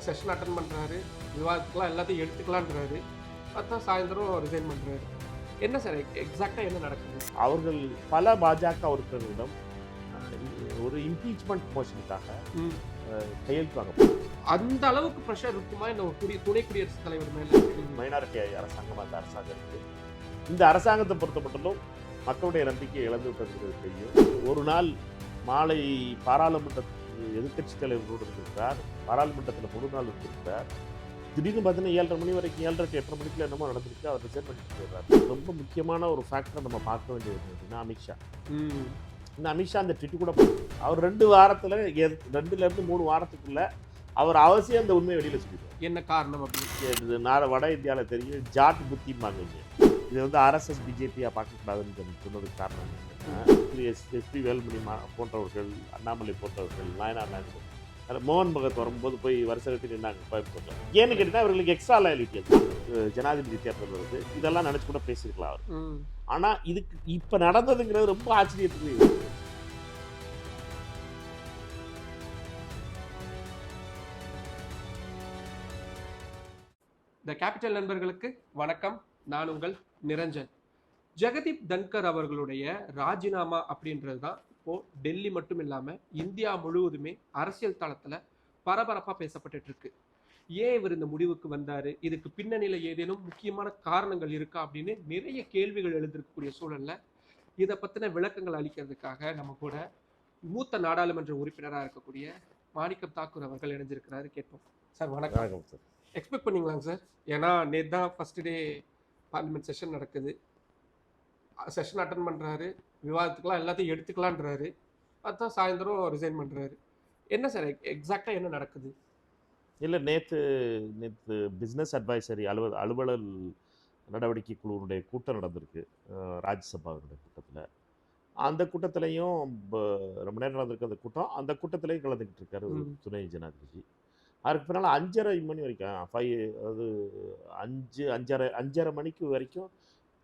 Session attend பண்ணுறாரு விவாதத்துக்குலாம் எல்லாத்தையும் எடுத்துக்கலான்றாரு பார்த்தா சாயந்தரம் ரிசைன் பண்ணுறாரு என்ன சார் எக்ஸாக்டாக என்ன நடக்குது? அவர்கள் பல பாஜக உறுப்பினர்களிடம் ஒரு இம்பீச்மெண்ட் மோஷனுக்காக. கையெழுத்து வாங்க அந்த அளவுக்கு ப்ரெஷர் இருக்குமா? இந்த ஒரு துணை குடியரசுத் தலைவர் மேலே? மைனாரிட்டி அரசாங்கம் அந்த அரசாங்கம் இருக்கு இந்த அரசாங்கத்தை பொறுத்த மட்டும் மக்களுடைய நம்பிக்கையை இழந்து விட்டது தெரியும். ஒரு நாள் மாலை பாராளுமன்ற எதிர்க்கட்சி தலைவரோடு இருந்திருக்கிறார் பாராளுமன்றத்தில் முழு நாள் இருந்திருக்கிறார் திடீர்னு பார்த்தீங்கன்னா ஏழரை மணி வரைக்கும் ஏழரை டு எட்டரை மணிக்குள்ள என்னமோ நடந்திருக்கு அவர் ரிசைன் பண்ணிட்டு போயிடுறாரு. ரொம்ப முக்கியமான ஒரு ஃபேக்டரை நம்ம பார்க்க வேண்டியது என்னன்னா அமித்ஷா. இந்த அமித்ஷா அந்த ட்விட் கூட. அவர் ரெண்டு வாரத்தில் ரெண்டுல இருந்து மூணு வாரத்துக்குள்ள அவர் அவசியம் அந்த உண்மையை வெளியில் சொல்லிடுவார். என்ன காரணம் அப்படின்னு நாட வட இந்தியாவில் தெரியும் ஜாட் புத்திம்பாங்க. இது வந்து ஆர்எஸ்எஸ் பிஜேபியாக பார்க்கக்கூடாதுன்னு சொன்னதுக்கு காரணம் என்னன்னா, எஸ் எஸ்பி வேலுமணி போன்றவர்கள் அண்ணாமலை போன்றவர்கள் நாயனார் நாயகர் அது மோகன் பகத் வரும்போது போய் வருஷ கட்டி நின்னாங்க கோயம்புத்தூர்ல. ஏன்னு கேட்டீங்கன்னா அவர்களுக்கு எக்ஸ்ட்ரா லாயலிட்டி ஜனாதிபதி தேர்தல் வருது. இதெல்லாம் நினச்சி கூட பேசியிருக்கலாம் அவர். ஆனால் இதுக்கு இப்போ நடந்ததுங்கிறது ரொம்ப ஆச்சரியத்துக்கு த கேபிட்டல் நண்பர்களுக்கு வணக்கம். நான் உங்கள் நிரஞ்சன். ஜெகதீப் தன்கர் அவர்களுடைய ராஜினாமா அப்படின்றது தான் இப்போ டெல்லி மட்டும் இல்லாம இந்தியா முழுவதுமே அரசியல் தளத்துல பரபரப்பா பேசப்பட்டுட்டு இருக்கு ஏன் இவர் இந்த முடிவுக்கு வந்தாரு? இதுக்கு பின்னணியில ஏதேனும் முக்கியமான காரணங்கள் இருக்கா அப்படின்னு நிறைய கேள்விகள் எழுந்திருக்கக்கூடிய சூழல்ல இதை பத்தின விளக்கங்கள் அளிக்கிறதுக்காக நம்ம கூட மூத்த நாடாளுமன்ற உறுப்பினராக இருக்கக்கூடிய மாணிக்கம் தாக்கூர் அவர்கள் இணைஞ்சிருக்கிறாரு. கேட்போம். சார் வணக்கம். வணக்கம் சார். Expect பண்ணீங்களாங்க sir? ஏன்னா நேற்று தான் ஃபர்ஸ்ட் டே பார்லிமெண்ட் செஷன் நடக்குது. செஷன் அட்டன் பண்ணுறாரு விவாதத்துக்குலாம் எல்லாத்தையும் எடுத்துக்கலான்றாரு பார்த்தா சாயந்தரம் ரிசைன் பண்ணுறாரு என்ன சார் எக்ஸாக்டாக என்ன நடக்குது? இல்லை நேற்று நேற்று பிஸ்னஸ் அட்வைசரி அலுவல் அலுவலர் நடவடிக்கை குழுவுடைய கூட்டம் நடந்திருக்கு. அஹ் ராஜ்யசபாவுடைய கூட்டத்தில். அந்த கூட்டத்திலையும் ரொம்ப நேரம் நடந்திருக்கு அந்த கூட்டம். அந்த கூட்டத்திலையும் கலந்துக்கிட்டு இருக்காரு. துணை ஜனாதிபதி. அதுக்கு பின்னால் அஞ்சரை மணி வரைக்கும் ஃபைவ் அது அஞ்சு அஞ்சரை அஞ்சரை மணிக்கு வரைக்கும்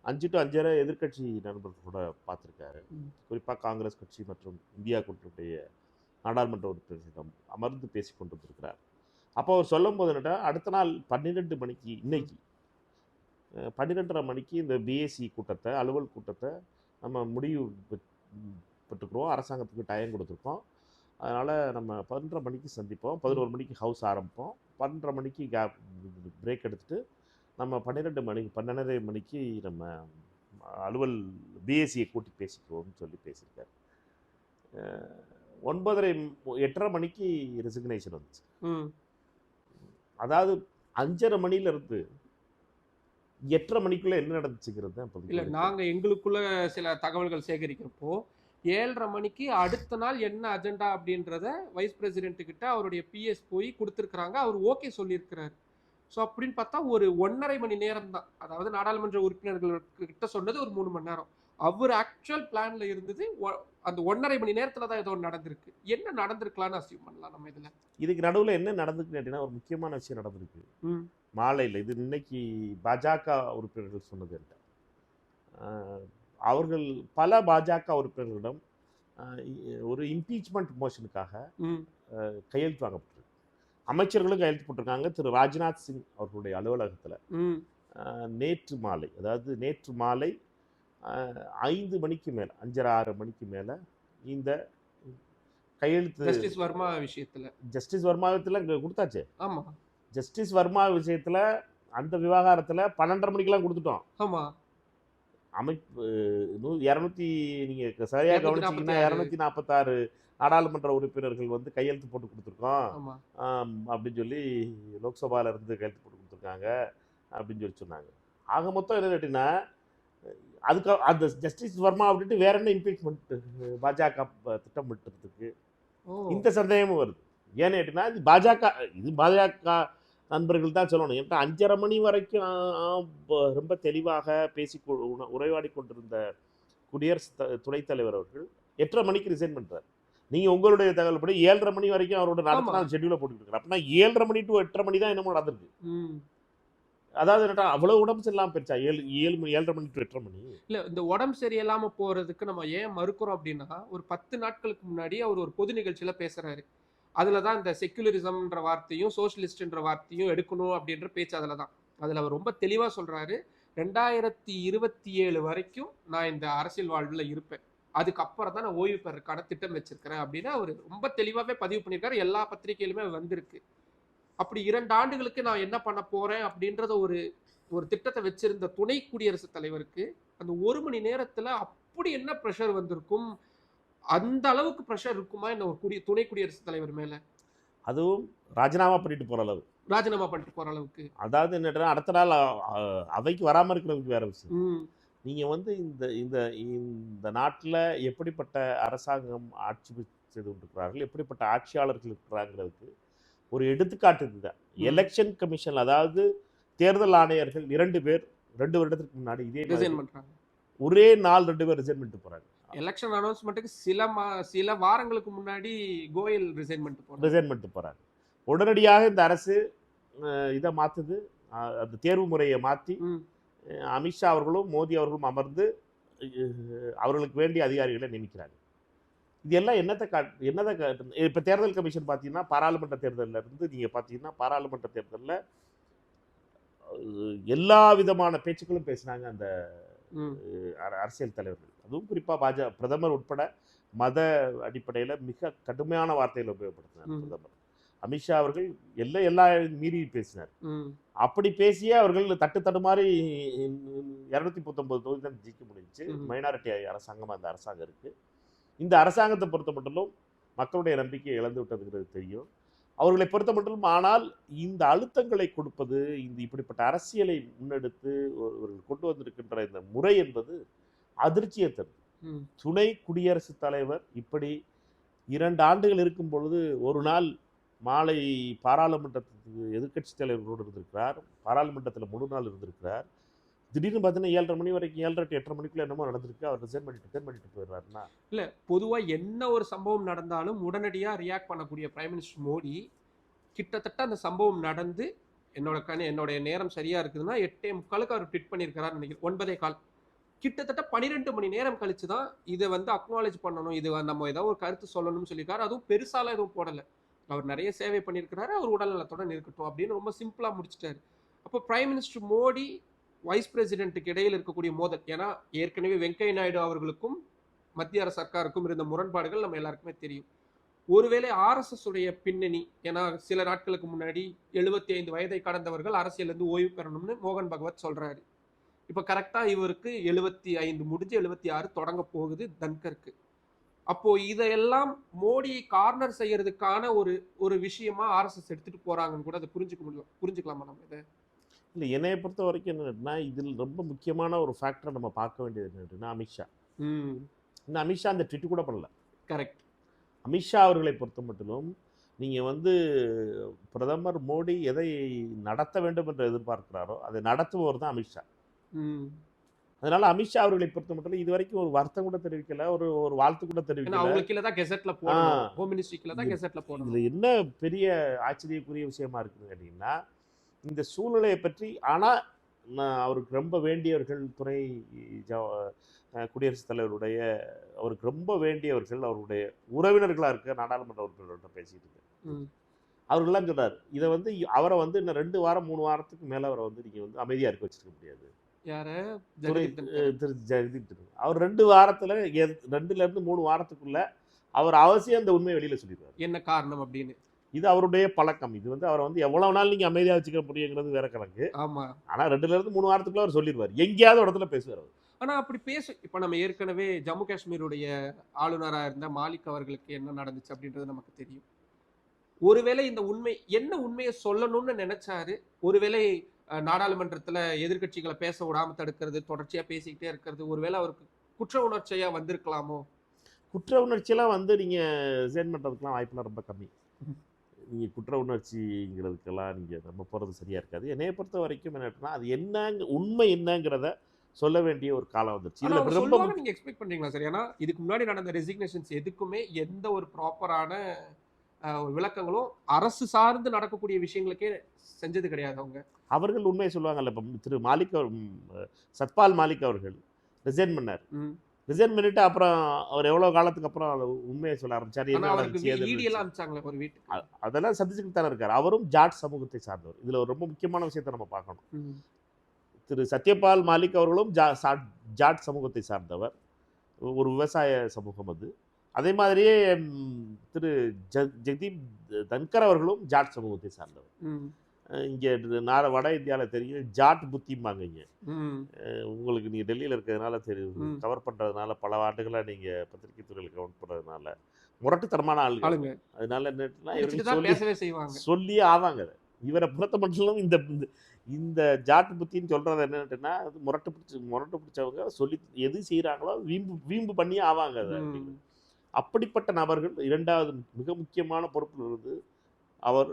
அஞ்சு டு அஞ்சரை எதிர்க்கட்சி நண்பர்கள் கூட பார்த்துருக்காரு. குறிப்பாக காங்கிரஸ் கட்சி மற்றும் இந்தியா கூட்டணியுடைய நாடாளுமன்ற உறுப்பினர்களிடம் அமர்ந்து பேசி கொண்டிருக்கிறார் அப்போ அவர் சொல்லும் போது என்னட்டா அடுத்த நாள் பன்னிரெண்டு மணிக்கு இன்னைக்கு பன்னிரெண்டரை மணிக்கு இந்த பிஎஸ்சி கூட்டத்தை அலுவல் கூட்டத்தை நம்ம முடிவு பெற்- பெற்றுக்கிறோம். அரசாங்கத்துக்கு டைம் கொடுத்துருக்கோம். அதனால் நம்ம பன்னெண்டரை மணிக்கு சந்திப்போம். பதினோரு மணிக்கு ஹவுஸ் ஆரம்பிப்போம். பன்னெண்டரை மணிக்கு கேப் பிரேக் எடுத்துட்டு நம்ம பன்னிரெண்டு மணிக்கு பன்னெண்டரை மணிக்கு நம்ம அலுவல் பிஎஸ்சியை கூட்டி பேசிக்குவோம்னு சொல்லி பேசியிருக்காரு. ஒன்பதரை எட்டரை மணிக்கு ரெசிக்னேஷன் வந்துச்சு. அதாவது அஞ்சரை மணில இருந்து எட்டரை மணிக்குள்ள என்ன நடந்துச்சுங்கிறது தான் இல்லை. நாங்கள் எங்களுக்குள்ள சில தகவல்கள் சேகரிக்கிறப்போ ஏழரை மணிக்கு அடுத்த நாள் என்ன அஜெண்டா அப்படின்றத வைஸ் பிரசிடென்ட் கிட்ட அவருடைய பிஎஸ் போய் கொடுத்துருக்குறாங்க. அவர் ஓகே சொல்லியிருக்கிறாரு. ஸோ அப்படின்னு பார்த்தா ஒரு ஒன்றரை மணி நேரம் தான் அதாவது நாடாளுமன்ற உறுப்பினர்கள் கிட்ட சொன்னது ஒரு மூணு மணி நேரம். அவர் ஆக்சுவல் பிளான்ல இருந்தது அந்த ஒன்றரை மணி நேரத்துல தான் ஏதோ நடந்திருக்கு. என்ன நடந்திருக்கலாம்னு அசியூம் பண்ணலாம் நம்ம இதுல? இதுக்கு நடுவில் என்ன நடந்துக்குன்னு கேட்டீங்கன்னா ஒரு முக்கியமான விஷயம் நடந்திருக்கு. மாலையில் இது இன்னைக்கு பாஜக உறுப்பினர்கள் சொன்னது ஆஹ், அவர்கள் பல பாஜக உறுப்பினர்களிடம் ஒரு இம்பீச்மெண்ட் மோஷனுக்காக கையெழுத்து வாங்கப்பட்டிருக்கு அமைச்சர்களும் கையெழுத்து போட்டிருக்காங்க. திரு ராஜ்நாத் சிங் அவர்களுடைய அலுவலகத்தில். நேற்று மாலை அதாவது நேற்று மாலை ஐந்து மணிக்கு மேலே அஞ்சரை ஆறு மணிக்கு மேலே இந்த கையெழுத்து ஜஸ்டிஸ் வர்மா விஷயத்துல. ஜஸ்டிஸ் வர்மாவத்தில் இங்கே கொடுத்தாச்சு. ஆமா. ஜஸ்டிஸ் வர்மா விஷயத்தில் அந்த விவகாரத்தில் பன்னெண்டரை மணிக்கெல்லாம் கொடுத்துட்டோம். ஆமா. அமைப்பு இரநூத்தி நீங்கள் சரியாக கவனிச்சிங்கன்னா 246 இரநூத்தி நாற்பத்தாறு நாடாளுமன்ற உறுப்பினர்கள் வந்து கையெழுத்து போட்டு கொடுத்துருக்கோம். அப்படின்னு சொல்லி லோக்சபால இருந்து கையெழுத்து போட்டு கொடுத்துருக்காங்க அப்படின்னு சொல்லி சொன்னாங்க. ஆக மொத்தம் என்ன கேட்டிங்கன்னா அதுக்கு அந்த ஜஸ்டிஸ் வர்மா விட்டுட்டு வேற என்ன இம்பீச்மெண்ட் பாஜக திட்டமிட்டுறதுக்கு இந்த சந்தேகமும் வருது. ஏன்னு கேட்டிங்கன்னா இது பாஜக இது பாஜக நண்பர்கள் தான் சொல்லணும். ஏன்னா அஞ்சரை மணி வரைக்கும் ரொம்ப தெளிவாக பேசி உரையாடி கொண்டிருந்த குடியரசு த- துணைத் தலைவர் அவர்கள் எட்டரை மணிக்கு ரிசைன் பண்றாரு. நீங்க உங்களுடைய தகவல்படி ஏழரை மணி வரைக்கும் அவரோட. நடத்த நாள் ஷெட்யூல இருக்காரு. அப்படின்னா ஏழரை மணி டு எட்டரை மணி தான் என்னமோ நடந்திருக்கு. ம். அதாவது என்னட்டா அவ்வளவு உடம்பு சரியில்லாம போயிருச்சா? ஏழு ஏழு மணி ஏழரை மணி டு எட்டரை மணி? இல்ல இந்த உடம்பு சரியில்லாம போறதுக்கு நம்ம ஏன் மறுக்கிறோம் அப்படின்னா ஒரு பத்து நாட்களுக்கு முன்னாடி அவர் ஒரு பொது நிகழ்ச்சியில பேசுறாரு. அதில் தான் இந்த செக்குலரிசம்ன்ற வார்த்தையும் சோஷியலிஸ்ட்ன்ற வார்த்தையும் எடுக்கணும் அப்படின்ற பேச்சு அதில் தான். அதில் அவர் ரொம்ப தெளிவாக சொல்கிறாரு ரெண்டாயிரத்தி இருபத்தி ஏழு வரைக்கும் நான் இந்த அரசியல் வாழ்வில் இருப்பேன். அதுக்கப்புறம் தான் நான் ஓய்வு பெறக்கான திட்டம் வச்சிருக்கிறேன் அப்படின்னு அவர் ரொம்ப தெளிவாகவே பதிவு பண்ணியிருக்காரு. எல்லா பத்திரிகையிலுமே வந்திருக்கு. அப்படி இரண்டு ஆண்டுகளுக்கு நான் என்ன பண்ண போறேன் அப்படின்றத ஒரு ஒரு திட்டத்தை வச்சிருந்த துணை குடியரசுத் தலைவருக்கு அந்த ஒரு மணி நேரத்துல அப்படி என்ன ப்ரெஷர் வந்திருக்கும்? அந்த அளவுக்கு ப்ரெஷர் இருக்குமா என்ன ஒரு குடி துணை குடியரசுத் தலைவர் மேல? அதுவும் ராஜினாமா பண்ணிட்டு போற அளவு. ராஜினாமா பண்ணிட்டு போற அளவுக்கு. அதாவது என்னன்னா அடுத்த நாள் அவைக்கு வராம இருக்கிறதுக்கு வேற விஷயம். ம் நீங்க வந்து இந்த இந்த இந்த நாட்டுல எப்படிப்பட்ட அரசாங்கம் ஆட்சி செய்து கொண்டிருக்கிறார்கள் எப்படிப்பட்ட ஆட்சியாளர்கள் இருக்கிறாங்கிறதுக்கு ஒரு எடுத்துக்காட்டு இதுதான். எலெக்ஷன் கமிஷன் அதாவது தேர்தல் ஆணையர்கள் இரண்டு பேர் ரெண்டு வருடத்துக்கு முன்னாடி இதே பண்றாங்க. ஒரே நாள் ரெண்டு பேர் ரிசைன் பண்ணிட்டு போறாங்க. எலெக்ஷன் அனௌன்ஸ்மெண்ட்டுக்கு சில மா சில வாரங்களுக்கு முன்னாடி கோயல் ரிசைன் பண்ணிட்டு ரிசைன் பண்ணிட்டு போறாங்க. உடனடியாக இந்த அரசு இதை மாத்துது. அஹ், அந்த தேர்வு முறையை மாற்றி அமித்ஷா அவர்களும் மோடி அவர்களும் அமர்ந்து அவர்களுக்கு வேண்டிய அதிகாரிகளை நியமிக்கிறாங்க. இது எல்லாம் என்னத்தை காட் என்னதை காட்டு இப்போ தேர்தல் கமிஷன் பார்த்தீங்கன்னா பாராளுமன்ற தேர்தலில் இருந்து நீங்கள் பார்த்தீங்கன்னா பாராளுமன்ற தேர்தலில் எல்லா விதமான பேச்சுக்களும் பேசினாங்க அந்த அரசியல் தலைவர்கள். அதுவும் குறிப்பாக பாஜக பிரதமர் உட்பட மத அடிப்படையில் மிக கடுமையான வார்த்தைகளை உபயோகப்படுத்தினார். பிரதமர். அமித்ஷா அவர்கள் எல்லாம் எல்லா மீறி பேசினார். அப்படி பேசியே அவர்கள் தட்டு தடுமாறி இரநூத்தி பத்தொன்பது தொகுதி தான் ஜெயிக்க முடிஞ்சுச்சு. ம். மைனாரிட்டி அரசாங்கம் அந்த அரசாங்கம் இருக்கு. இந்த அரசாங்கத்தை பொறுத்த மட்டும் மக்களுடைய நம்பிக்கையை இழந்து விட்டதுங்கிறது தெரியும். அவர்களை பொறுத்த மட்டும் ஆனால் இந்த அழுத்தங்களை கொடுப்பது இந்த இப்படிப்பட்ட அரசியலை முன்னெடுத்து இவர்கள் கொண்டு வந்திருக்கின்ற இந்த முறை என்பது அதிர்ச்சியை தருது. ம். துணை குடியரசுத் தலைவர் இப்படி இரண்டு ஆண்டுகள் இருக்கும் பொழுது ஒரு நாள் மாலை பாராளுமன்றத்துக்கு எதிர்கட்சி தலைவர்களோடு இருந்திருக்கிறார். பாராளுமன்றத்தில் முழு நாள் இருந்திருக்கிறார். திடீர்னு பார்த்தீங்கன்னா ஏழரை மணி வரைக்கும் ஏழரை டு எட்டரை மணிக்குள்ள என்னமோ நடந்திருக்கு. அவர் ரிசைன் பண்ணிட்டு ரிசைன் பண்ணிட்டு போயிடுறாருன்னா. இல்லை பொதுவாக என்ன ஒரு சம்பவம் நடந்தாலும் உடனடியாக ரியாக்ட் பண்ணக்கூடிய பிரைம் மினிஸ்டர் மோடி கிட்டத்தட்ட அந்த சம்பவம் நடந்து என்னோட கணி என்னுடைய நேரம் சரியாக இருக்குதுன்னா எட்டே முக்காலுக்கு அவர் ட்விட் பண்ணியிருக்கிறார் நினைக்கிறேன். ஒன்பதே கால். கிட்டத்தட்ட பன்னிரெண்டு மணி நேரம் கழிச்சு தான் இதை வந்து அக்னாலேஜ் பண்ணணும். இது நம்ம ஏதாவது ஒரு கருத்து சொல்லணும்னு சொல்லியிருக்காரு. அதுவும் பெருசாலாம் எதுவும் போடலை. அவர் நிறைய சேவை பண்ணியிருக்கிறாரு அவர் உடல்நலத்துடன் இருக்கட்டும் அப்படின்னு ரொம்ப சிம்பிளாக முடிச்சிட்டாரு. அப்போ பிரைம் மினிஸ்டர் மோடி வைஸ் பிரசிடென்ட்டுக்கு இடையில் இருக்கக்கூடிய மோதல். ஏன்னா ஏற்கனவே வெங்கையா நாயுடு அவர்களுக்கும் மத்திய அரசு சர்க்காருக்கும் இருந்த முரண்பாடுகள் நம்ம எல்லாருக்குமே தெரியும். ஒருவேளை ஆர்எஸ்எஸ் உடைய பின்னணி ஏன்னா சில நாட்களுக்கு முன்னாடி எழுபத்தி ஐந்து வயதை கடந்தவர்கள் அரசியலேருந்து ஓய்வு பெறணும்னு மோகன் பகவத் சொல்கிறாரு இப்போ கரெக்டாக இவருக்கு எழுபத்தி ஐந்து முடிஞ்சு எழுபத்தி ஆறு தொடங்க போகுது தன்கருக்கு. அப்போ இதையெல்லாம் மோடியை கார்னர் செய்யறதுக்கான ஒரு ஒரு விஷயமா ஆர்எஸ்எஸ் எடுத்துட்டு போறாங்கன்னு கூட அதை புரிஞ்சுக்க முடியும் புரிஞ்சுக்கலாமா நம்ம இதை? இல்லை என்னைய பொறுத்த வரைக்கும் என்னன்னா இதில் ரொம்ப முக்கியமான ஒரு ஃபேக்டரை நம்ம பார்க்க வேண்டியது என்னன்னா அமித்ஷா. இன்னும் அமித்ஷா அந்த ட்விட் கூட பண்ணல. கரெக்ட் அமித்ஷா அவர்களை பொறுத்த மட்டிலும் நீங்கள் வந்து பிரதமர் மோடி எதை நடத்த வேண்டும் என்று எதிர்பார்க்கிறாரோ அதை நடத்துபவர் தான் அமித்ஷா. அதனால அமித்ஷா அவர்களை பொறுத்த மட்டும் இது வரைக்கும் ஒரு வருத்தம் கூட தெரிவிக்கல ஒரு ஒரு வாழ்த்து கூட தெரிவிக்கல. அவங்களுக்கு கீழே தான் கெசட்ல போடணும். ஆ. ஹோம் மினிஸ்ட்ரி கீழே தான் இது- கெசட்ல போடணும். இதுல என்ன பெரிய ஆச்சரியக்குரிய விஷயமா இருக்குது அப்படின்னா இந்த சூழ்நிலையை பற்றி ஆனா நான் அவருக்கு ரொம்ப வேண்டியவர்கள் துணை குடியரசுத் தலைவருடைய அவருக்கு ரொம்ப வேண்டியவர்கள் அவருடைய உறவினர்களா இருக்க நாடாளுமன்ற உறுப்பினர்கள்ட்ட பேசிட்டு இருக்கேன். அவர்கள்லாம் சொல்றாரு இதை வந்து அவரை வந்து இன்னும் ரெண்டு வாரம் மூணு வாரத்துக்கு மேல அவரை வந்து நீங்க வந்து அமைதியா இருக்க வச்சிருக்க முடியாது. யார? திரு ஜெகதீப். அவர் ரெண்டு வாரத்துல எத்- ரெண்டுல இருந்து மூணு வாரத்துக்குள்ள அவர் அவசியம் அந்த உண்மையை வெளியில சொல்லிடுவார். என்ன காரணம் அப்படின்னு? இது அவருடைய பழக்கம். இது வந்து அவரை வந்து எவ்வளவு நாள் நீங்க அமைதியா வச்சுக்க முடியுங்கிறது வேற கணக்கு. ஆமா. ஆனா ரெண்டுல இருந்து மூணு வாரத்துக்குள்ள அவர் சொல்லிடுவார். எங்கேயாவது இடத்துல பேசுவார் அவர். ஆனா அப்படி பேச இப்ப நம்ம ஏற்கனவே ஜம்மு காஷ்மீருடைய ஆளுநரா இருந்த மாலிக் அவர்களுக்கு என்ன நடந்துச்சு அப்படின்றது நமக்கு தெரியும். ஒருவேளை இந்த உண்மை என்ன உண்மையை சொல்லணும்னு நினைச்சாரு? ஒருவேளை நாடாளுமன்றத்துல எதிர்க்கட்சிகளை பேச விடாம தடுக்கிறது தொடர்ச்சியா பேசிக்கிட்டே இருக்கிறது. ஒருவேளை அவருக்கு குற்ற உணர்ச்சியா வந்திருக்கலாமோ? குற்ற உணர்ச்சியெல்லாம் வந்து நீங்க ரிசைன் பண்றதுக்கெல்லாம் வாய்ப்புலாம் ரொம்ப கம்மி. நீங்க குற்ற உணர்ச்சிங்கிறதுக்கெல்லாம் நீங்க நம்ம போறது சரியா இருக்காது. என்னைய பொறுத்த வரைக்கும் என்னன்னா அது என்னங்க உண்மை என்னங்கிறத சொல்ல வேண்டிய ஒரு காலம் வந்துருச்சு. இதுல ரொம்ப சொல்லுவாங்க நீங்க எக்ஸ்பெக்ட் பண்றீங்களா சார்? ஏன்னா இதுக்கு முன்னாடி நடந்த ரெசிக்னேஷன்ஸ் எதுக்குமே எந்த ஒரு ப்ராப்பரான விளக்கங்களும் அரசு சார்ந்து நடக்கக்கூடிய விஷயங்களுக்கே செஞ்சது கிடையாது அவங்க. அவர்கள் உண்மையை சொல்லுவாங்கல்ல இப்போ திரு மாலிக் சத்பால் மாலிக் அவர்கள் ரிசைன் பண்ணார். ரிசைன் பண்ணிட்டு அப்புறம் அவர் எவ்வளவு காலத்துக்கு அப்புறம் உண்மையை சொல்ல ஆரம்பிச்சாரு? அனுப்பிச்சாங்களே ஒரு வீட்டுக்கு. அ- அதெல்லாம் சந்திச்சுட்டு தானே இருக்காரு. அவரும் ஜாட் சமூகத்தை சார்ந்தவர். இதுல ஒரு ரொம்ப முக்கியமான விஷயத்தை நம்ம பார்க்கணும். திரு சத்யபால் மாலிக் அவர்களும் ஜா ஜாட் சமூகத்தை சார்ந்தவர். ஒரு விவசாய சமூகம் அது. அதே மாதிரியே திரு ஜெகதீப் தன்கர் அவர்களும் ஜாட் சமூகத்தை சார்ந்தவர். இங்க நார வட இந்தியாவில் தெரியும் ஜாட் புத்திம்பாங்க இங்க. உங்களுக்கு நீங்க டெல்லியில் இருக்கிறதுனால தெரியும். கவர் பண்றதுனால பல ஆண்டுகளா நீங்க பத்திரிகை துறையில் கவர் பண்றதுனால முரட்டுத்தனமான ஆளுங்க. ஆளுங்க. அதனால என்னன்னா சொல்லியே ஆவாங்க இவரை பொறுத்த மட்டும் இந்த இந்த- ஜாட்டு புத்தின்னு சொல்றது என்னன்னா அது முரட்டு பிடிச்சி முரட்டு பிடிச்சவங்க சொல்லி எது செய்கிறாங்களோ வீம்பு வீம்பு பண்ணியே ஆவாங்க அதை. அப்படிப்பட்ட நபர்கள் இரண்டாவது மிக முக்கியமான பொறுப்பில் இருந்து அவர்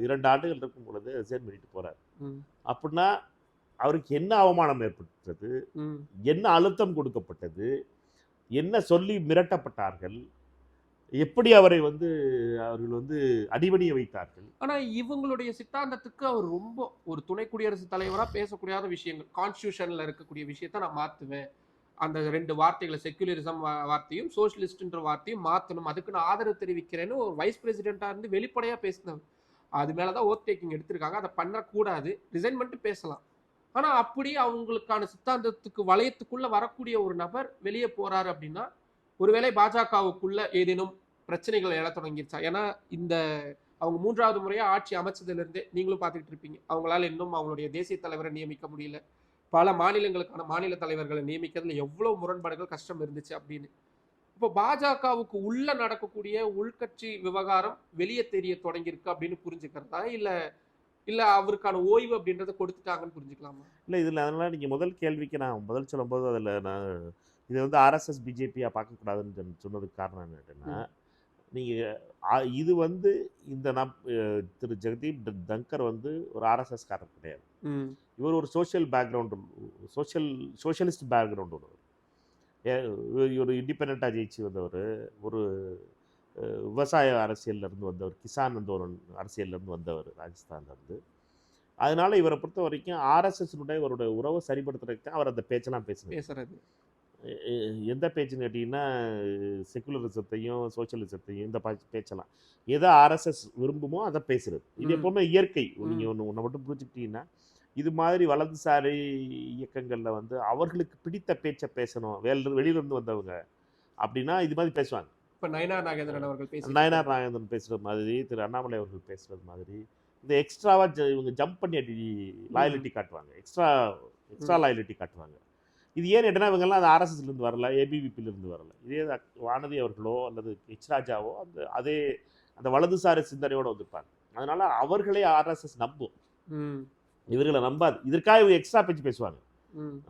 இரண்டு ஆண்டுகள் இருக்கும் பொழுது ரிசைன் பண்ணிட்டு போறார். ம். அப்படின்னா அவருக்கு என்ன அவமானம் ஏற்பட்டது. என்ன அழுத்தம் கொடுக்கப்பட்டது? என்ன சொல்லி மிரட்டப்பட்டார்கள்? எப்படி அவரை வந்து அவர்கள் வந்து அடிபணிய வைத்தார்கள்? ஆனா இவங்களுடைய சித்தாந்தத்துக்கு அவர் ரொம்ப ஒரு துணை குடியரசுத் தலைவரா பேசக்கூடியாத விஷயங்கள் கான்ஸ்டியூஷன்ல இருக்கக்கூடிய விஷயத்த நான் மாத்துவேன். அந்த ரெண்டு வார்த்தைகளை செக்குலரிசம் வார்த்தையும் சோசியலிஸ்ட்ன்ற வார்த்தையும் மாற்றணும் அதுக்கு நான் ஆதரவு தெரிவிக்கிறேன்னு ஒரு வைஸ் பிரசிடென்ட்டா இருந்து வெளிப்படையாக பேசினவர் அது மேலே தான் டேக்கிங் எடுத்திருக்காங்க. அதை பண்ணக்கூடாது. ரிசைன் பண்ணிட்டு பேசலாம். ஆனால் அப்படி அவங்களுக்கான சித்தாந்தத்துக்கு வளையத்துக்குள்ளே வரக்கூடிய ஒரு நபர் வெளியே போகிறாரு அப்படின்னா ஒருவேளை பாஜகவுக்குள்ள ஏதேனும் பிரச்சனைகள் எழ தொடங்கிருச்சா? ஏன்னா இந்த அவங்க மூன்றாவது முறையாக ஆட்சி அமைச்சதுலேருந்தே நீங்களும் பார்த்துக்கிட்டு இருப்பீங்க. அவங்களால இன்னும் அவங்களுடைய தேசிய தலைவரை நியமிக்க முடியல. பல மாநிலங்களுக்கான மாநில தலைவர்களை நியமிக்கிறதுல எவ்வளவு முரண்பாடுகள் கஷ்டம் இருந்துச்சு அப்படின்னு. இப்போ பாஜகவுக்கு உள்ள நடக்கக்கூடிய உள்கட்சி விவகாரம் வெளியே தெரிய தொடங்கியிருக்கு அப்படின்னு புரிஞ்சுக்கிறதா? இல்ல இல்ல அவருக்கான ஓய்வு அப்படின்றத கொடுத்துட்டாங்கன்னு புரிஞ்சுக்கலாமா? இல்லை இதில் அதனால் நீங்கள் முதல் கேள்விக்கு நான் பதில் சொல்லும்போது அதில் நான் இதை வந்து ஆர்எஸ்எஸ் பிஜேபியாக பார்க்கக்கூடாதுன்னு சொன்ன- சொன்னதுக்கு காரணம் என்னன்னா நீங்கள் இது வந்து இந்த அஹ் திரு ஜெகதீப் தங்கர் வந்து ஒரு ஆர்எஸ்எஸ் காரர் கிடையாது. ம். இவர் ஒரு social background social socialist background உள்ளவர் இவர். இண்டிபெண்ட்டாக ஜெயிச்சு வந்தவர். ஒரு விவசாய அரசியல்ல இருந்து வந்தவர் கிசான் வந்து ஒரு அரசியல்ல இருந்து வந்தவர் ராஜஸ்தான்ல இருந்து. அதனால இவரை பொறுத்த வரைக்கும் ஆர்எஸ்எஸ்னுடைய இவருடைய உறவை சரிப்படுத்துறதுக்கு தான் அவர் அந்த பேச்செல்லாம் எ- எ- எந்த பேச்சுன்னு கேட்டிங்கன்னா செக்குலரிசத்தையும் சோஷியலிசத்தையும் இந்த பேச்செல்லாம். எதை ஆர்எஸ்எஸ் விரும்புமோ அதை பேசுறது. இது. எப்பவுமே இயற்கை. நீங்கள் ஒன்று ஒன்றை மட்டும் புரிஞ்சுக்கிட்டீங்கன்னா இது மாதிரி வலதுசாரி இயக்கங்களில் வந்து அவர்களுக்கு பிடித்த பேச்சை பேசணும். வேல வெளியிலேருந்து வந்தவங்க அப்படின்னா இது மாதிரி பேசுவாங்க. இப்ப நயனா நாகேந்திரன் அவர்கள் பேசி நயனார் நாகேந்திரன் பேசுகிற மாதிரி திரு அண்ணாமலை அவர்கள் பேசுகிறது மாதிரி இந்த எக்ஸ்ட்ராவாக இவங்க ஜம்ப் பண்ணி அடி லாயலிட்டி காட்டுவாங்க. எக்ஸ்ட்ரா எக்ஸ்ட்ரா லாயலிட்டி காட்டுவாங்க. இது ஏன் கேட்டனா இவங்கெல்லாம் அந்த ஆர்எஸ்எஸ்லேருந்து வரல ஏபிவிபிலேருந்து வரல? இதே வானதி அவர்களோ அல்லது எச் ராஜாவோ அந்த அதே அந்த வலதுசாரி சிந்தனையோடு வந்திருப்பாங்க. அதனால அவர்களே ஆர்எஸ்எஸ் நம்பும். இவர்களை நம்பாது. இதற்காக இவங்க எக்ஸ்ட்ரா பேச்சு பேசுவாங்க.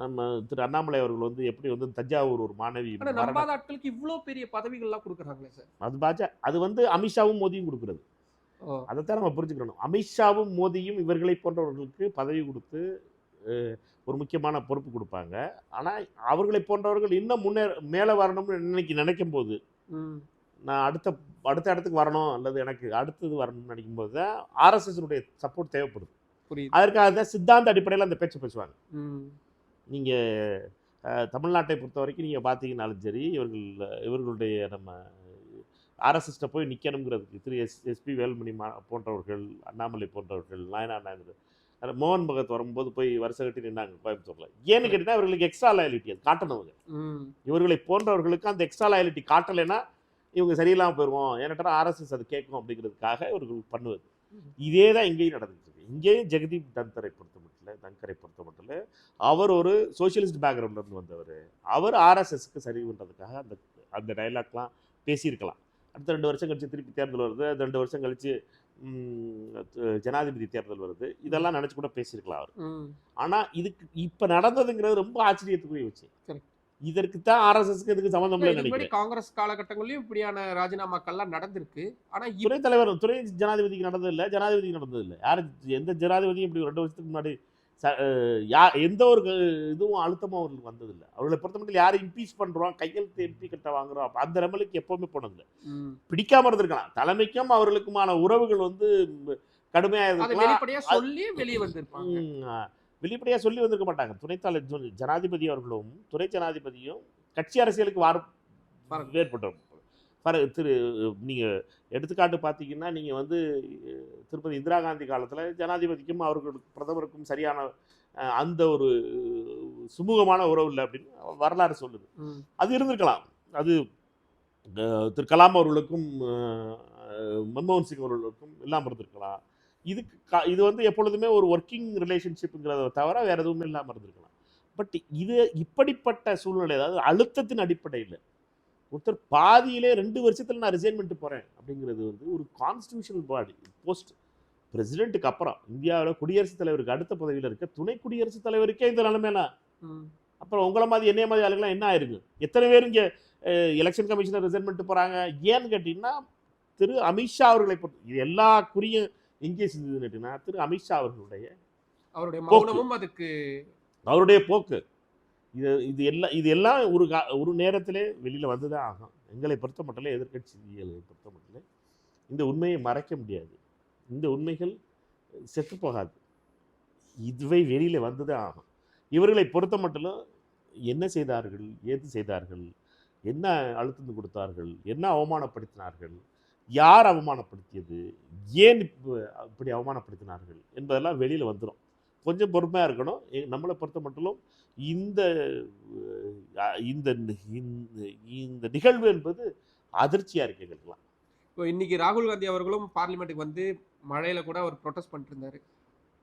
நம்ம திரு அண்ணாமலை அவர்கள் வந்து எப்படி வந்து தஞ்சாவூர் ஒரு மாணவி நம்பாத ஆட்களுக்கு இவ்வளவு பெரிய பதவிகள்லாம் கொடுக்குறாங்களே சார். அது பாஜக அது வந்து அமித்ஷாவும் மோதியும் கொடுக்குறது. அதைத்தான் நம்ம புரிஞ்சுக்கணும். அமித்ஷாவும் மோடியும் இவர்களை போன்றவர்களுக்கு பதவி கொடுத்து ஒரு முக்கியமான பொறுப்பு கொடுப்பாங்க. ஆனால் அவர்களை போன்றவர்கள் இன்னும் முன்னே மேலே வரணும்னு இன்னைக்கு நினைக்கும் போது நான் அடுத்த அடுத்த இடத்துக்கு வரணும் அல்லது எனக்கு அடுத்தது வரணும்னு நினைக்கும் போது தான் ஆர்எஸ்எஸ்னுடைய சப்போர்ட் தேவைப்படுது. அதற்காக தான் சித்தாந்த அடிப்படையில் அந்த பேச்சு பேசுவாங்க. நீங்கள் தமிழ்நாட்டை பொறுத்த வரைக்கும் நீங்கள் பார்த்தீங்கன்னாலும் சரி இவர்கள் இவர்களுடைய நம்ம ஆர்எஸ்எஸ்ட்ட போய் நிற்கணுங்கிறதுக்கு திரு எஸ் எஸ்பி வேலுமணி மா போன்றவர்கள் அண்ணாமலை போன்றவர்கள் நாயனா நாயனர் மோகன் பகத் வரும்போது போய் வருஷ கட்டி நின்னாங்க கோயம்புத்தூரில். ஏன்னு கேட்டிங்கன்னா இவர்களுக்கு எக்ஸ்ட்ரா லாயலிட்டி அது ம். இவர்களை போன்றவர்களுக்கு அந்த எக்ஸ்ட்ரா லாயலிட்டி காட்டலைன்னா இவங்க சரியில்லாமல் போயிடுவோம் ஏன்னா ஆர்எஸ்எஸ் அது கேட்கும் அப்படிங்கிறதுக்காக இவர்கள் பண்ணுவது. இதே தான் இங்கேயும் இருக்கு இங்கேயும் ஜெகதீப் தன்கரை பொறுத்த மட்டும் தன்கரை பொறுத்த மட்டும் அவர் ஒரு சோஷியலிஸ்ட் பேக்ரவுண்ட்ல இருந்து வந்தவர். அவர் ஆர்எஸ்எஸ்க்கு சரி பண்ணுறதுக்காக அந்த அந்த டைலாக்லாம் பேசியிருக்கலாம். அடுத்த ரெண்டு வருஷம் கழிச்சு திருப்பி தேர்தல் வருது அது ரெண்டு வருஷம் கழிச்சு ம், ஜனாதிபதி தேர்தல் வருது. இதெல்லாம் நினச்சி கூட பேசியிருக்கலாம் அவர். ஆனால் இதுக்கு இப்போ நடந்ததுங்கிறது ரொம்ப ஆச்சரியத்துக்குரிய விஷயம். இதற்கு தான் ஆர்எஸ்எஸ்க்கு இதுக்கு சம்மந்தம் இல்ல, நினைக்கிறேன். காங்கிரஸ் காலகட்டங்கள்லயும் இப்படியான ராஜினாமாக்கள்லாம் நடந்திருக்கு. ஆனா இப்ப துணை தலைவர் துணை ஜனாதிபதிக்கு நடந்தது இல்லை ஜனாதிபதிக்கு நடந்தது இல்லை யார் எந்த ஜனாதிபதியும் இப்படி ரெண்டு வருஷத்துக்கு முன்னாடி யா எந்த ஒரு இதுவும் அழுத்தமும் அவர்களுக்கு வந்ததில்லை. அவர்களை பொறுத்த மட்டும் யார் இம்பீச் பண்ணுறோம் கையெழுத்து எம்பி கிட்ட வாங்குறோம் அந்த லெவலுக்கு எப்பவுமே போனதில்லை. பிடிக்காம இருந்திருக்கலாம். தலைமைக்கும் அவர்களுக்குமான உறவுகள் வந்து கடுமையாக இருக்கலாம் வெளியே வந்திருப்பாங்க. வெளிப்படையாக சொல்லி வந்திருக்க மாட்டாங்க. துணைத் தலைவர் ஜனாதிபதி அவர்களும் துணை ஜனாதிபதியும் கட்சி அரசியலுக்கு. ஏற்பட்டோம் பாரு திரு நீங்கள் எடுத்துக்காட்டு பார்த்தீங்கன்னா நீங்கள் வந்து திருப்பதி இந்திரா காந்தி காலத்தில் ஜனாதிபதிக்கும் அவர்களுக்கு பிரதமருக்கும் சரியான அந்த ஒரு சுமூகமான உறவு இல்லை அப்படின்னு வரலாறு சொல்லுது. அது இருந்திருக்கலாம். அது திரு கலாம் அவர்களுக்கும் மன்மோகன் சிங் அவர்களுக்கும் இல்லாமல் இருந்திருக்கலாம். இதுக்கு இது வந்து எப்பொழுதுமே ஒரு ஒர்க்கிங் ரிலேஷன்ஷிப்புங்கிறத தவிர வேற எதுவுமே இல்லாமல் இருந்திருக்கலாம். பட் இது இப்படிப்பட்ட சூழ்நிலை அதாவது அழுத்தத்தின் அடிப்படையில் ஒருத்தர் பாதியிலே ரெண்டு வருஷத்தில் நான் ரிசைன் பண்ணிட்டு போகிறேன் அப்படிங்கிறது வந்து ஒரு கான்ஸ்டியூஷனல் பாடி போஸ்ட் பிரசிடென்ட்டுக்கு அப்புறம் இந்தியாவில் குடியரசுத் தலைவருக்கு அடுத்த பதவியில் இருக்க துணை குடியரசுத் தலைவருக்கே இந்த நிலைமைனா. அப்புறம் உங்களை மாதிரி என்னைய மாதிரி ஆளுங்களாம் என்ன ஆயிருக்கு எத்தனை பேர் இங்கே எலெக்ஷன் கமிஷனர் ரிசைன் பண்ணிட்டு போகிறாங்க ஏன்னு கேட்டிங்கன்னா திரு அமித்ஷா அவர்களை பொறுத்து இது எல்லா குறியும் எங்கே செஞ்சதுன்னு கேட்டிங்கன்னா திரு அமித்ஷா அவர்களுடைய அவருடைய. மௌனமும் அதுக்கு அவருடைய போக்கு. இது இது எல்லாம் இது எல்லாம் ஒரு கா- ஒரு நேரத்திலே வெளியில் வந்து தான் ஆகும். எங்களை பொறுத்த மட்டும் எதிர்கட்சிகளை பொறுத்த மட்டும் இந்த உண்மையை மறைக்க முடியாது. இந்த உண்மைகள் செத்து போகாது. இதுவை வெளியில் வந்து தான் ஆகும். இவர்களை பொறுத்த மட்டும் என்ன செய்தார்கள் ஏது செய்தார்கள் என்ன அழுத்தம் கொடுத்தார்கள் என்ன அவமானப்படுத்தினார்கள் யார் அவமானப்படுத்தியது? ஏன் இப்போ இப்படி அவமானப்படுத்தினார்கள்? என்பதெல்லாம் வெளியில் வந்துடும் கொஞ்சம் பொறுமையாக இருக்கணும். நம்மளை பொறுத்த மட்டும் இந்த இந்த இந்த- நிகழ்வு என்பது அதிர்ச்சியாக இருக்கு எங்களுக்குலாம் இப்போ இன்னைக்கு ராகுல் காந்தி அவர்களும் பார்லிமெண்ட்டுக்கு வந்து மழையில் கூட அவர் ப்ரொட்டஸ்ட் பண்ணிட்டு இருந்தாரு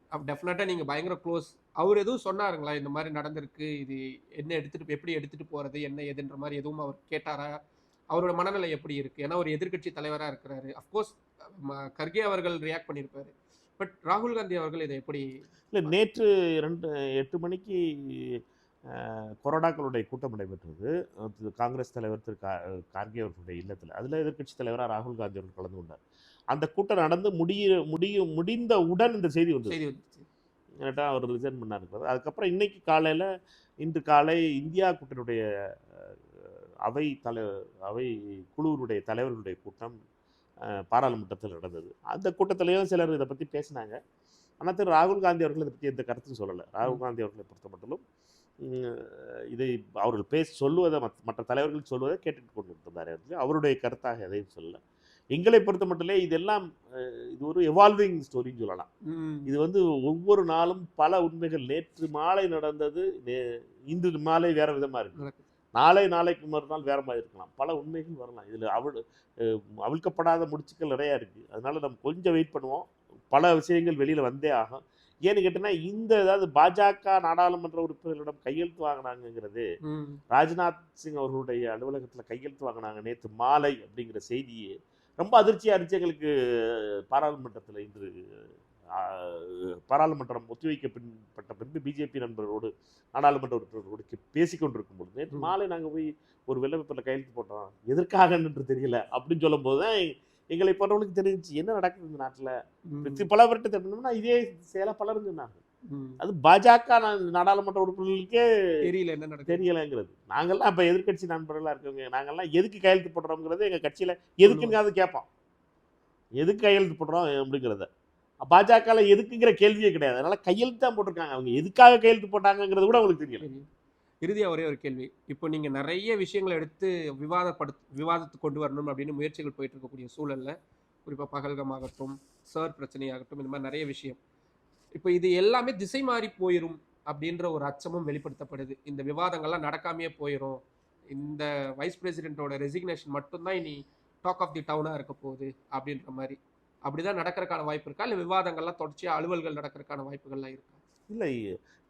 அப்போ டெஃபினட்டாக நீங்கள் பயங்கர க்ளோஸ் அவர் எதுவும் சொன்னாருங்களா? இந்த மாதிரி நடந்திருக்கு. இது என்ன எடுத்துகிட்டு எப்படி எடுத்துகிட்டு போகிறது என்ன ஏதுன்ற மாதிரி எதுவும் அவர் கேட்டாரா? அவரோட மனநிலை எப்படி இருக்கு? ஏன்னா ஒரு எதிர்க்கட்சி தலைவராக இருக்கிறாரு. அஃப்கோர்ஸ் கர்கே அவர்கள் ரியாக்ட் பண்ணியிருப்பாரு பட் ராகுல் காந்தி அவர்கள் இதை எப்படி இல்லை நேற்று ரெண்டு எட்டு மணிக்கு அஹ், கொறடாக்களுடைய கூட்டம் நடைபெற்றது. காங்கிரஸ் தலைவர் திரு கார்கே அவர்களுடைய இல்லத்தில். அதில் எதிர்க்கட்சி தலைவராக ராகுல் காந்தி அவர்கள் கலந்து கொண்டார். அந்த கூட்டம் நடந்து முடிய முடிய முடிந்தவுடன் இந்த செய்தி வந்தது. கரெக்டாக அவர் ரிசைன் பண்ணாருக்கிறது அதுக்கப்புறம் இன்னைக்கு காலையில் இன்று காலை இந்தியா கூட்டணியுடைய அவை தலை அவை குழுவினுடைய தலைவர்களுடைய கூட்டம் பாராளுமன்றத்தில் நடந்தது. அந்த கூட்டத்திலையும் சிலர் இதை பற்றி பேசினாங்க. ஆனால் திரு ராகுல் காந்தி அவர்கள் இதை பற்றி எந்த கருத்தும் சொல்லலை. ராகுல் காந்தி அவர்களை பொறுத்த மட்டும் இதை அவர்கள் பேச சொல்லுவதை மற்ற- தலைவர்கள் சொல்வதை கேட்டுட்டு கொண்டு இருந்தார் அவருடைய கருத்தாக எதையும் சொல்லலை. எங்களை பொறுத்த மட்டும் இதெல்லாம் இது ஒரு எவால்விங் ஸ்டோரின்னு சொல்லலாம். இது வந்து ஒவ்வொரு நாளும் பல உண்மைகள். நேற்று மாலை நடந்தது இன்று மாலை வேற விதமா இருக்கு. நாளை நாளைக்கு மறுநாள் வேற மாதிரி இருக்கலாம். பல உண்மைகள் வரலாம். இதுல அவள் அவிழ்க்கப்படாத முடிச்சுக்கள் நிறைய இருக்கு. அதனால நம்ம கொஞ்சம் வெயிட் பண்ணுவோம். பல விஷயங்கள் வெளியில வந்தே ஆகும். ஏன்னு கேட்டீங்கன்னா இந்த அதாவது பாஜக நாடாளுமன்ற உறுப்பினர்களிடம் கையெழுத்து வாங்கினாங்கிறது. ராஜ்நாத் சிங் அவர்களுடைய அலுவலகத்தில் கையெழுத்து வாங்கினாங்க நேற்று மாலை அப்படிங்கிற செய்தியே ரொம்ப அதிர்ச்சியாக இருந்துச்சு எங்களுக்கு பாராளுமன்றத்தில் இன்று பாராளுமன்றம் ஒத்திவைக்கப்பட்ட பின்பு பிஜேபி நண்பரோடு நாடாளுமன்ற உறுப்பினரோடு கே- பேசிக் கொண்டிருக்கும் பொழுது நேற்று. மாலை நாங்கள் போய் ஒரு வெள்ளப்பேப்பரில் கையெழுத்து போட்டோம். எதற்காக என்று தெரியல அப்படின்னு சொல்லும்போது தான் எங்களை போன்றவங்களுக்கு தெரிஞ்சுச்சு. என்ன நடக்குது இந்த நாட்டில். பல பேர்கிட்ட தெரிஞ்சோம்னா இதே செயலை பலரும் சொன்னாங்க. ம். அது பாஜக நாடாளுமன்ற உறுப்பினர்களுக்கே தெரியல என்ன தெரியலைங்கிறது. நாங்கெல்லாம் இப்போ எதிர்க்கட்சி நண்பர்களாக இருக்கவங்க நாங்கெல்லாம் எதுக்கு கையெழுத்து போடுறோங்கிறது எங்கள் கட்சியில் எதுக்குங்க அது கேட்போம். எதுக்கு கையெழுத்து போடுறோம் அப்படிங்கிறத. பாஜகவில் எதுக்குங்கிற கேள்வியே கிடையாது. அதனால் கையெழுத்து தான் போட்டிருக்காங்க. அவங்க எதுக்காக கையெழுத்து போட்டாங்கங்கிறது கூட அவங்களுக்கு தெரியல. இறுதியாக ஒரே ஒரு கேள்வி. இப்போ நீங்கள் நிறைய விஷயங்களை எடுத்து விவாதப்படு விவாதத்துக்கு கொண்டு வரணும் அப்படின்னு முயற்சிகள் போயிட்டு இருக்கக்கூடிய சூழலில் குறிப்பாக பகல்கம் ஆகட்டும் சார் பிரச்சனையாகட்டும் இந்த மாதிரி நிறைய விஷயம். இப்போ இது எல்லாமே திசை மாறி போயிடும் அப்படின்ற ஒரு அச்சமும் வெளிப்படுத்தப்படுது. இந்த விவாதங்கள்லாம் நடக்காமையே போயிடும் இந்த வைஸ் பிரசிடென்ட்டோட ரெசிக்னேஷன் மட்டும்தான் இனி டாக் ஆஃப் தி டவுனாக இருக்க போகுது அப்படின்ற மாதிரி. அப்படிதான் நடக்கிறதுக்கான வாய்ப்பு இருக்கா? இல்லை விவாதங்கள்லாம் தொடர்ச்சியாக அலுவல்கள் நடக்கிறதுக்கான வாய்ப்புகள்லாம் இருக்கா? இல்லை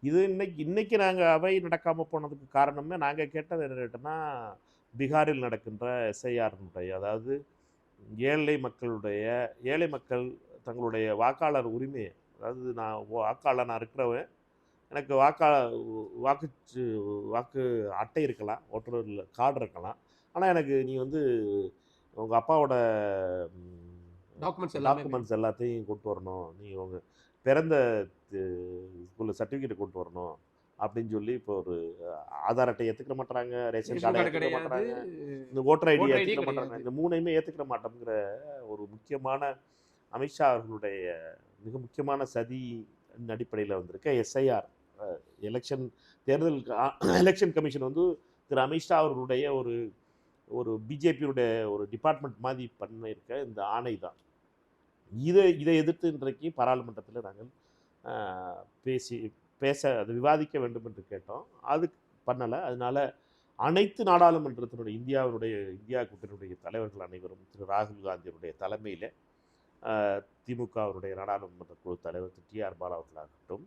இது இன்னைக்கு இன்னைக்கு நாங்கள் அவை நடக்காமல் போனதுக்கு காரணமே நாங்கள் கேட்டது என்ன கேட்டோம்னா பீகாரில் நடக்கின்ற எஸ்ஐஆர்னுடைய அதாவது ஏழை மக்களுடைய ஏழை மக்கள் தங்களுடைய வாக்காளர் உரிமையை அதாவது நான் வாக்காளர் நான் இருக்கிறவன் எனக்கு வாக்கா வாக்கு வாக்கு அட்டை இருக்கலாம் ஓட்டுநர் கார்டு இருக்கலாம். ஆனால் எனக்கு நீ வந்து உங்கள் அப்பாவோட டாக்குமெண்ட்ஸ் டாக்குமெண்ட்ஸ் எல்லாத்தையும் கொண்டு வரணும். நீ உங்க பிறந்த ஸ்கூலில் சர்டிஃபிகேட் கொண்டு வரணும் அப்படின்னு சொல்லி இப்போ ஒரு ஆதார் அட்டை ஏற்றுக்க மாட்டாங்க ரேஷன் கார்டு ஏற்றுக்க மாட்டாங்க இந்த ஓட்டர் ஐடி ஏற்றுக்க மாட்டாங்க. இந்த மூணையுமே ஏற்றுக்க மாட்டோங்கிற ஒரு முக்கியமான அமித்ஷா அவர்களுடைய மிக முக்கியமான சதி அடிப்படையில் வந்திருக்க எஸ்ஐஆர் எலெக்ஷன் தேர்தல் எலெக்ஷன் கமிஷன் வந்து திரு அமித்ஷா அவர்களுடைய ஒரு ஒரு பிஜேபியுடைய ஒரு டிபார்ட்மெண்ட் மாதிரி பண்ணியிருக்க இந்த ஆணை தான். இதை இதை எதிர்த்து இன்றைக்கு பாராளுமன்றத்தில் நாங்கள் பேசி பேச அது விவாதிக்க வேண்டும் என்று கேட்டோம். அது பண்ணலை. அதனால் அனைத்து நாடாளுமன்றத்தினுடைய இந்தியாவினுடைய இந்தியா கூட்டணியுடைய தலைவர்கள் அனைவரும் திரு. ராகுல் காந்தியுடைய தலைமையில் திமுகவினுடைய நாடாளுமன்ற குழு தலைவர் திரு. டி. ஆர். பாலா அவர்களாகட்டும்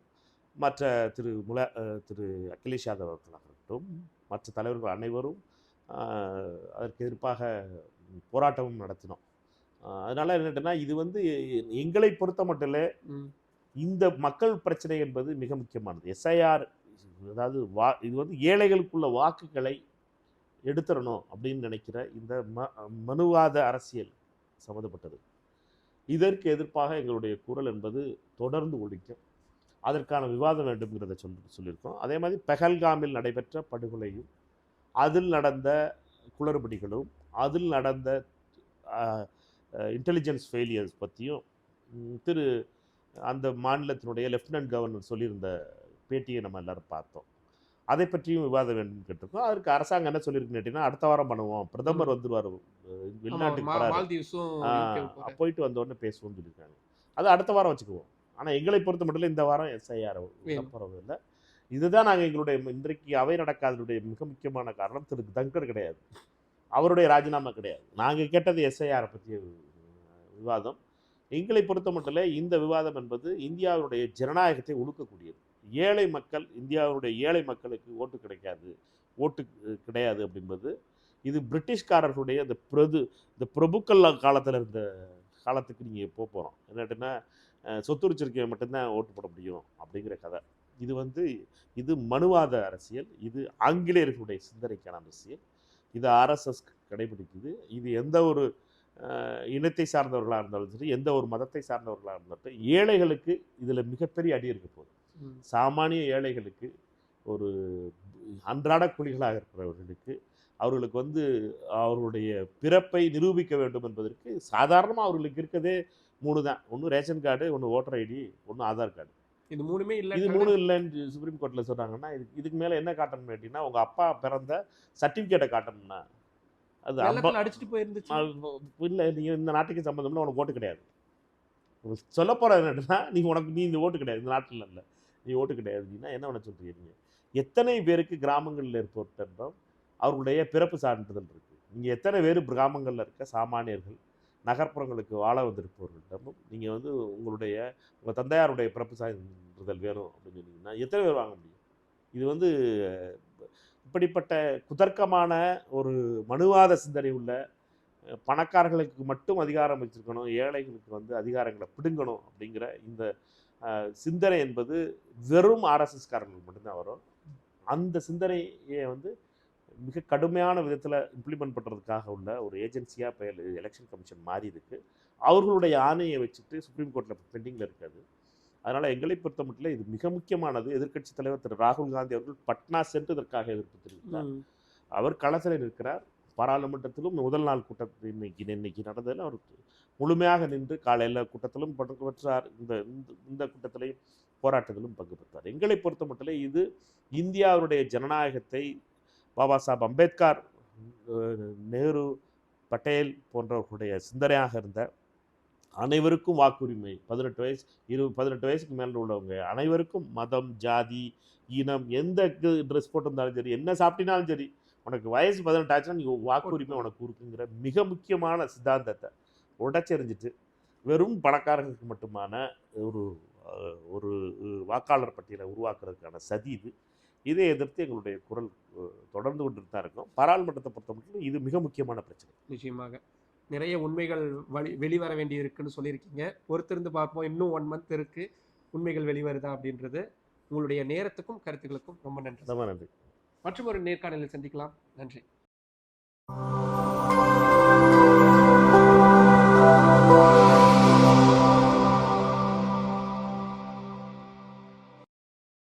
மற்ற திரு. முல திரு. அகிலேஷ் யாதவ் அவர்களாகட்டும் மற்ற தலைவர்கள் அனைவரும் அதற்கு எதிர்ப்பாக போராட்டமும் நடத்தினோம். அதனால என்னட்டுன்னா இது வந்து எங்களை பொறுத்த மட்டும் இல்லை. இந்த மக்கள் பிரச்சனை என்பது மிக முக்கியமானது. எஸ்ஐஆர் அதாவது வா இது வந்து ஏழைகளுக்குள்ள வாக்குகளை எடுத்துடணும் அப்படின்னு நினைக்கிற இந்த ம மனுவாத அரசியல் சம்மந்தப்பட்டது. இதற்கு எதிர்ப்பாக எங்களுடைய குரல் என்பது தொடர்ந்து ஒழிக்கும் அதற்கான விவாதம் வேண்டும்ங்கிறத சொல்லி சொல்லியிருக்கோம். அதே மாதிரி பெஹல்காமில் நடைபெற்ற படுகொலையும் அதில் நடந்த குளறுபடிகளும் அதில் நடந்த இன்டெலிஜென்ஸ் ஃபெயிலியர்ஸ் பற்றியும் திரு அந்த மாநிலத்தினுடைய லெஃப்டினன்ட் கவர்னர் சொல்லியிருந்த பேட்டியை நம்ம எல்லாரும் பார்த்தோம். அதை பற்றியும் விவாதம் வேண்டும் கேட்டிருக்கோம். அதற்கு அரசாங்கம் என்ன சொல்லியிருக்குன்னு கேட்டீங்கன்னா அடுத்த வாரம் பண்ணுவோம். பிரதமர் வந்துருவார். அஹ், வெளிநாட்டுக்கு. போயிட்டு வந்த உடனே பேசுவோம்னு சொல்லியிருக்காங்க. அது அடுத்த வாரம் வச்சுக்குவோம். ஆனால் எங்களை பொறுத்த மட்டும் இந்த வாரம் எஸ்ஐஆர். போகிறது இல்லை. இதுதான் நாங்கள் எங்களுடைய இன்றைக்கு அவை நடக்காததுடைய மிக முக்கியமான காரணம். திரு தங்கர் கிடையாது. அவருடைய ராஜினாமா கிடையாது. நாங்கள் கேட்டது எஸ்ஐஆரை பற்றிய விவாதம். எங்களை பொறுத்த மட்டும் இந்த விவாதம் என்பது இந்தியாவுடைய ஜனநாயகத்தை ஒழுக்கக்கூடியது. ஏழை மக்கள் இந்தியாவுடைய ஏழை மக்களுக்கு ஓட்டு கிடைக்காது ஓட்டு கிடையாது அப்படின்பது இது பிரிட்டிஷ்காரர்களுடைய இந்த பிரது இந்த பிரபுக்கள் காலத்தில் இருந்த காலத்துக்கு நீங்கள் போக போகிறோம் என்னட்டுன்னா சொத்து வச்சிருக்கவன் மட்டும்தான் ஓட்டு போட முடியும் அப்படிங்கிற கதை. இது வந்து இது மனுவாத அரசியல் இது ஆங்கிலேயர்களுடைய சிந்தனைக்கான அரசியல். இது ஆர்எஸ்எஸ் கடைபிடிக்குது. இது எந்த ஒரு இனத்தை சார்ந்தவர்களாக இருந்தாலும் சரி எந்த ஒரு மதத்தை சார்ந்தவர்களாக இருந்தாலும் ஏழைகளுக்கு இதில் மிகப்பெரிய அடி இருக்க போகுது. ம். சாமானிய ஏழைகளுக்கு ஒரு அன்றாட கூலிகளாக இருக்கிறவர்களுக்கு அவர்களுக்கு வந்து அவர்களுடைய பிறப்பை நிரூபிக்க வேண்டும் என்பதற்கு சாதாரணமாக அவர்களுக்கு இருக்கதே மூணு தான் ஒன்று ரேஷன் கார்டு ஒன்று ஓட்டர் ஐடி ஒன்று ஆதார் கார்டு. இது மூணுமே இல்ல இது மூணு இல்லைன்னு சுப்ரீம் கோர்ட்டில் சொல்கிறாங்கன்னா இது இதுக்கு மேலே என்ன காட்டணும் கேட்டிங்கன்னா உங்கள் அப்பா பிறந்த சர்டிஃபிகேட்டை காட்டணும்னா. அது அடிச்சிட்டு போயிருந்துச்சு. இல்லை நீங்கள் இந்த நாட்டுக்கு சம்மந்தம் இல்லை உனக்கு ஓட்டு கிடையாது. சொல்ல போகிறது என்னன்னா நீ உனக்கு நீ இந்த ஓட்டு கிடையாது இந்த நாட்டில் இல்லை. நீ ஓட்டு கிடையாது அப்படின்னா என்ன பண்ண சொல்றீங்க எத்தனை பேருக்கு கிராமங்களில் இருப்பவர்களிடம் அவர்களுடைய பிறப்பு சான்றிதழ் இருக்குது நீங்கள் எத்தனை பேர் கிராமங்களில் இருக்க சாமானியர்கள்? நகர்ப்புறங்களுக்கு வாழ வந்திருப்பவர்களிடமும் நீங்கள் வந்து உங்களுடைய உங்கள் தந்தையாருடைய பிறப்பு சான்றிதழ் வேணும் அப்படின்னு சொன்னீங்கன்னா எத்தனை பேர் வாங்க முடியும்? இது வந்து இப்படிப்பட்ட குதர்க்கமான ஒரு மனுவாத சிந்தனை உள்ள பணக்காரர்களுக்கு மட்டும் அதிகாரம் வச்சிருக்கணும் ஏழைகளுக்கு வந்து அதிகாரங்களை பிடுங்கணும் அப்படிங்கிற இந்த சிந்தனை என்பது வெறும் ஆர்எஸ்எஸ்காரர்களுக்கு மட்டும்தான் வரும். அந்த சிந்தனையை வந்து மிக கடுமையான விதத்தில் இம்ப்ளிமெண்ட் பண்ணுறதுக்காக உள்ள ஒரு ஏஜென்சியாக இப்போ எலெக்ஷன் கமிஷன் மாறி இருக்கு அவர்களுடைய ஆணையை வச்சுட்டு சுப்ரீம் கோர்ட்டில் பெண்டிங்கில் இருக்காது. அதனால் எங்களை பொறுத்த மட்டும் இது மிக முக்கியமானது. எதிர்க்கட்சி தலைவர் திரு ராகுல் காந்தி அவர்கள் பட்னா சென்று இதற்காக எதிர்ப்பு தெரிவித்தார். அவர் களத்தில் நிற்கிறார். பாராளுமன்றத்திலும் முதல் நாள் கூட்டத்தில் இன்னைக்கு இன்னைக்கு நடந்ததில் அவர் முழுமையாக நின்று காலையில் கூட்டத்திலும் பங்கு பெற்றார். இந்த இந்த- இந்த கூட்டத்திலையும் போராட்டத்திலும் பங்கு பெற்றார். எங்களை பொறுத்த மட்டும் இது இந்தியாவுடைய ஜனநாயகத்தை பாபா சாஹப் அம்பேத்கர் நேரு பட்டேல் போன்றவர்களுடைய சிந்தனையாக இருந்த அனைவருக்கும் வாக்குரிமை. பதினெட்டு வயசு இரு பதினெட்டு வயசுக்கு மேலே உள்ளவங்க அனைவருக்கும் மதம் ஜாதி இனம் எந்த ட்ரெஸ் போட்டிருந்தாலும் சரி என்ன சாப்பிட்டினாலும் சரி உனக்கு வயசு பதினெட்டு ஆச்சுன்னா நீ வாக்குரிமை உனக்கு இருக்குங்கிற மிக முக்கியமான சித்தாந்தத்தை உடைச்செறிஞ்சிட்டு வெறும் பணக்காரங்களுக்கு மட்டுமான ஒரு ஒரு வாக்காளர் பட்டியலை உருவாக்குறதுக்கான சதி இது. இதை எதிர்த்து எங்களுடைய குரல் தொடர்ந்து கொண்டு தான் இருக்கும். பாராளுமன்றத்தை பொறுத்த மட்டும் இது மிக முக்கியமான பிரச்சனை. நிச்சயமாக. நிறைய உண்மைகள் வழி வெளிவர வேண்டி இருக்குன்னு சொல்லியிருக்கீங்க. பொறுத்திருந்து பார்ப்போம். இன்னும் ஒன் மந்த் இருக்கு. உண்மைகள் வெளிவருதா அப்படின்றது உங்களுடைய நேரத்துக்கும் கருத்துக்களுக்கும் ரொம்ப நன்றி. ரொம்ப நன்றி. மற்றும் ஒரு நேர்காணலில் சந்திக்கலாம். நன்றி.